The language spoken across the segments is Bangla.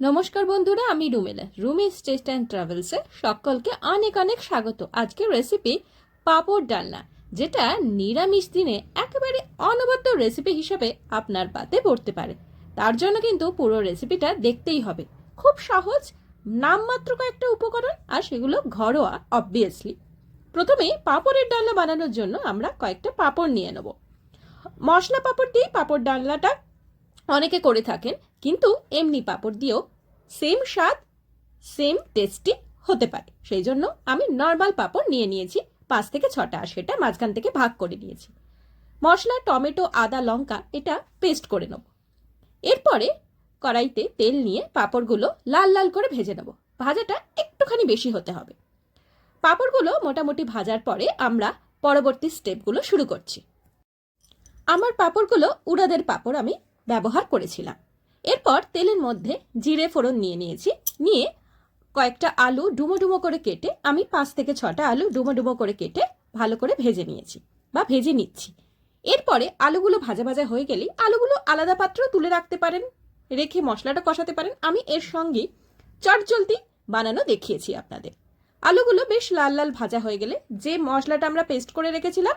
নমস্কার বন্ধুরা, আমি রুমেলা। রুমি স্টেস্ট অ্যান্ড ট্রাভেলসে সকলকে অনেক অনেক স্বাগত। আজকের রেসিপি পাঁপড় ডালনা, যেটা নিরামিষ দিনে একেবারে অনবদ্য রেসিপি হিসাবে আপনার পাতে পড়তে পারে। তার জন্য কিন্তু পুরো রেসিপিটা দেখতেই হবে। খুব সহজ, নামমাত্র কয়েকটা উপকরণ, আর সেগুলো ঘরোয়া অবভিয়াসলি প্রথমে পাঁপড়ের ডালনা বানানোর জন্য আমরা কয়েকটা পাঁপড় নিয়ে নেব। মশলা পাঁপড় দিয়ে পাঁপড় ডালনাটা অনেকে করে থাকেন, কিন্তু এমনি পাঁপড় দিয়েও সেম স্বাদ সেম টেস্টি হতে পারে। সেই জন্য আমি নর্মাল পাঁপড় নিয়ে নিয়েছি, পাঁচ থেকে ছটা, আর সেটা মাঝখান থেকে ভাগ করে নিয়েছি। মশলা, টমেটো, আদা, লঙ্কা, এটা পেস্ট করে নেব। এরপরে কড়াইতে তেল নিয়ে পাঁপড়গুলো লাল লাল করে ভেজে নেব। ভাজাটা একটুখানি বেশি হতে হবে। পাঁপড়গুলো মোটামুটি ভাজার পরে আমরা পরবর্তী স্টেপগুলো শুরু করছি। আমার পাঁপড়গুলো উড়াদের পাঁপড় আমি ব্যবহার করেছিলাম। এরপর তেলের মধ্যে জিরে ফোড়ন নিয়ে নিয়েছি। নিয়ে কয়েকটা আলু ডুমো ডুমো করে কেটে আমি পাঁচ থেকে ছটা আলু ডুমো ডুমো করে কেটে ভালো করে ভেজে নিয়েছি বা ভেজে নিচ্ছি। এরপরে আলুগুলো ভাজা ভাজা হয়ে গেলেই আলুগুলো আলাদা পাত্রেও তুলে রাখতে পারেন, রেখে মশলাটা কষাতে পারেন। আমি এর সঙ্গে চটজলদি বানানো দেখিয়েছি আপনাদের। আলুগুলো বেশ লাল লাল ভাজা হয়ে গেলে যে মশলাটা আমরা পেস্ট করে রেখেছিলাম,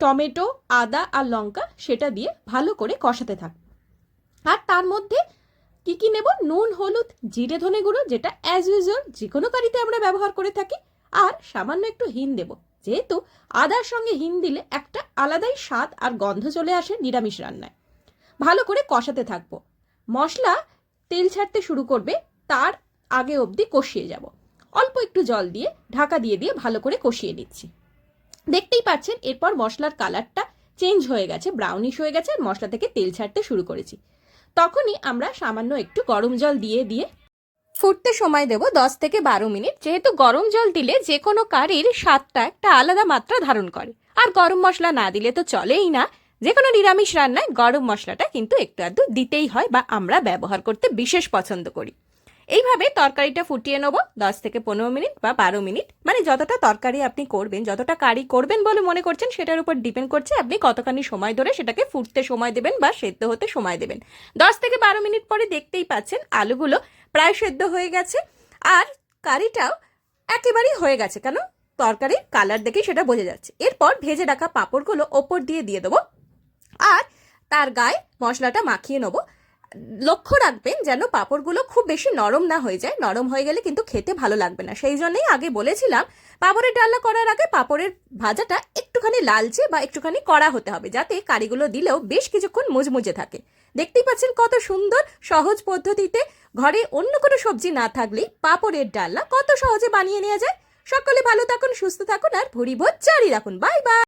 টমেটো, আদা আর লঙ্কা সেটা দিয়ে ভালো করে কষাতে থাকব আর তার মধ্যে কি কি নেব? নুন, হলুদ, জিরে, ধনে গুঁড়ো, যেটা অ্যাজ ইউজুয়াল যে কোনো কারিতে আমরা ব্যবহার করে থাকি। আর সামান্য একটু হিন দেব। যেহেতু আদার সঙ্গে হিন দিলে একটা আলাদাই স্বাদ আর গন্ধ চলে আসে নিরামিষ রান্নায়। ভালো করে কষাতে থাকব। মশলা তেল ছাড়তে শুরু করবে, তার আগে অবধি কষিয়ে যাব। অল্প একটু জল দিয়ে, ঢাকা দিয়ে দিয়ে ভালো করে কষিয়ে নিচ্ছি। দেখতেই পাচ্ছেন, এরপর মশলার কালারটা চেঞ্জ হয়ে গেছে ব্রাউনিশ হয়ে গেছে, আর মশলা থেকে তেল ছাড়তে শুরু করেছি। তখনই আমরা সামান্য একটু গরম জল দিয়ে দিয়ে ফুটতে সময় দেব দশ থেকে বারো মিনিট। যেহেতু গরম জল দিলে যে কোনো কারির স্বাদটা একটা আলাদা মাত্রা ধারণ করে। আর গরম মশলা না দিলে তো চলেই না। যে কোনো নিরামিষ রান্নায় গরম মশলাটা কিন্তু একটু আধটু দিতেই হয় বা আমরা ব্যবহার করতে বিশেষ পছন্দ করি। এইভাবে তরকারিটা ফুটিয়ে নেব, দশ থেকে পনেরো মিনিট বা বারো মিনিট। মানে যতটা তরকারি আপনি করবেন, যতটা কারি করবেন বলে মনে করছেন, সেটার উপর ডিপেন্ড করছে আপনি কতখানি সময় ধরে সেটাকে ফুটতে সময় দেবেন বা সেদ্ধ হতে সময় দেবেন। দশ থেকে বারো মিনিট পরে দেখতেই পাচ্ছেন আলুগুলো প্রায় সেদ্ধ হয়ে গেছে। আর কারিটাও একেবারেই হয়ে গেছে, কেন? তরকারির কালার দেখেই সেটা বোঝা যাচ্ছে। এরপর ভেজে রাখা পাঁপড়গুলো ওপর দিয়ে দিয়ে দেবো। আর তার গায়ে মশলাটা মাখিয়ে নেব। লক্ষ্য রাখবেন যেন পাঁপড়গুলো খুব বেশি নরম না হয়ে যায়। নরম হয়ে গেলে কিন্তু খেতে ভালো লাগবে না। সেই জন্যই আগে বলেছিলাম, পাঁপড়ের ডালনা করার আগে পাঁপড়ের ভাজাটা একটুখানি লালচে বা একটুখানি কড়া হতে হবে, যাতে কারিগুলো দিলেও বেশ কিছুক্ষণ মুজমুজে থাকে। দেখতেই পাচ্ছেন কত সুন্দর, সহজ পদ্ধতিতে ঘরে অন্য কোনো সবজি না থাকলেই পাঁপড়ের ডালনা কত সহজে বানিয়ে নেওয়া যায়। সকলে ভালো থাকুন, সুস্থ থাকুন, আর ভুড়ি ভোজ জারি রাখুন। Bye bye!